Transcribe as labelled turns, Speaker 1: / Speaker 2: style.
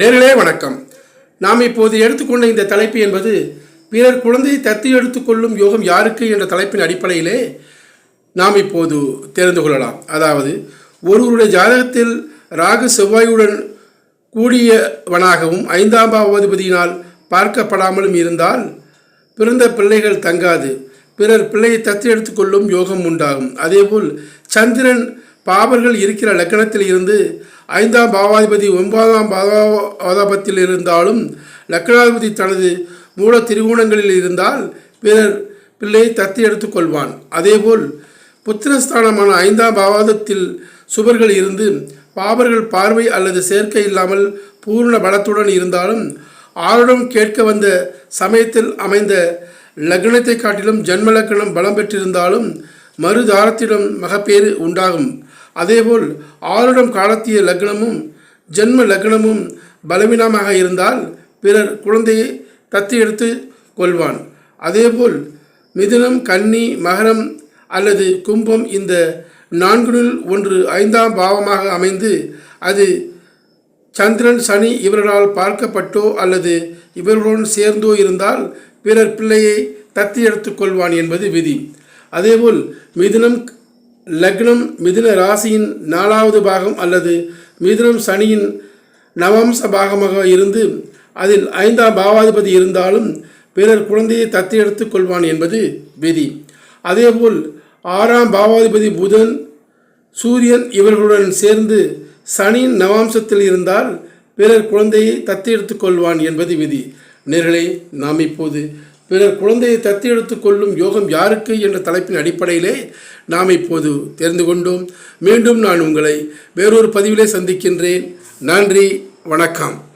Speaker 1: நேரிலே வணக்கம். நாம் இப்போது எடுத்துக்கொண்ட இந்த தலைப்பு என்பது பிறர் குழந்தையை தத்து எடுத்துக்கொள்ளும் யோகம் யாருக்கு என்ற தலைப்பின் அடிப்படையிலே நாம் இப்போது தெரிந்து கொள்ளலாம். அதாவது ஒருவருடைய ஜாதகத்தில் ராகு செவ்வாயுடன் கூடியவனாகவும் ஐந்தாம் பாவாதிபதியினால் பார்க்கப்படாமலும் இருந்தால் பிறந்த பிள்ளைகள் தங்காது. பிறர் பிள்ளையை தத்து எடுத்துக்கொள்ளும் யோகம் உண்டாகும். அதேபோல் சந்திரன் பாபர்கள் இருக்கிற லக்கணத்தில் இருந்து ஐந்தாம் பாவாதிபதி ஒன்பதாம் பாவாதாபத்தில் இருந்தாலும் லக்கணாதிபதி தனது மூல திரிகோணங்களில் இருந்தால் பிறர் பிள்ளையை தத்து எடுத்துக்கொள்வான் அதேபோல் புத்திரஸ்தானமான ஐந்தாம் பாவாதத்தில் சுவர்கள் இருந்து பாபர்கள் பார்வை அல்லது சேர்க்கை இல்லாமல் பூர்ண பலத்துடன் இருந்தாலும் ஆருடம் கேட்க வந்த சமயத்தில் அமைந்த லக்னத்தை காட்டிலும் ஜென்ம லக்னம் பலம் பெற்றிருந்தாலும் மறுதாரத்திடம் மகப்பேறு உண்டாகும். அதேபோல் ஆருடம் காலத்திய லக்னமும் ஜென்ம லக்னமும் பலவீனமாக இருந்தால் பிறர் குழந்தையை தத்து எடுத்து கொள்வான். அதேபோல் மிதுனம் கன்னி மகரம் அல்லது கும்பம் இந்த நான்குனில் ஒன்று ஐந்தாம் பாவமாக அமைந்து அது சந்திரன் சனி இவர்களால் பார்க்கப்பட்டோ அல்லது இவர்களுடன் சேர்ந்தோ இருந்தால் பிறர் பிள்ளையை தத்தி எடுத்துக்கொள்வான் என்பது விதி. அதேபோல் மிதுனம் லக்னம் மிதுன ராசியின் நாலாவது பாகம் அல்லது மிதுனம் சனியின் நவம்ச பாகமாக இருந்து அதில் ஐந்தாம் பாவாதிபதி இருந்தாலும் பிறர் குழந்தையை தத்தி எடுத்துக் கொள்வான் என்பது விதி. அதேபோல் ஆறாம் பாவாதிபதி புதன் சூரியன் இவர்களுடன் சேர்ந்து சனியின் நவாம்சத்தில் இருந்தால் பிறர் குழந்தையை தத்தி எடுத்துக் கொள்வான் என்பது விதி. நேர்களை நாம் இப்போது பிறர் குழந்தையை தத்து எடுத்து கொள்ளும் யோகம் யாருக்கு என்ற தலைப்பின் அடிப்படையிலே நாம் இப்போது தெரிந்து கொண்டோம். மீண்டும் நான் உங்களை வேறொரு பதிவிலே சந்திக்கின்றேன். நன்றி வணக்கம்.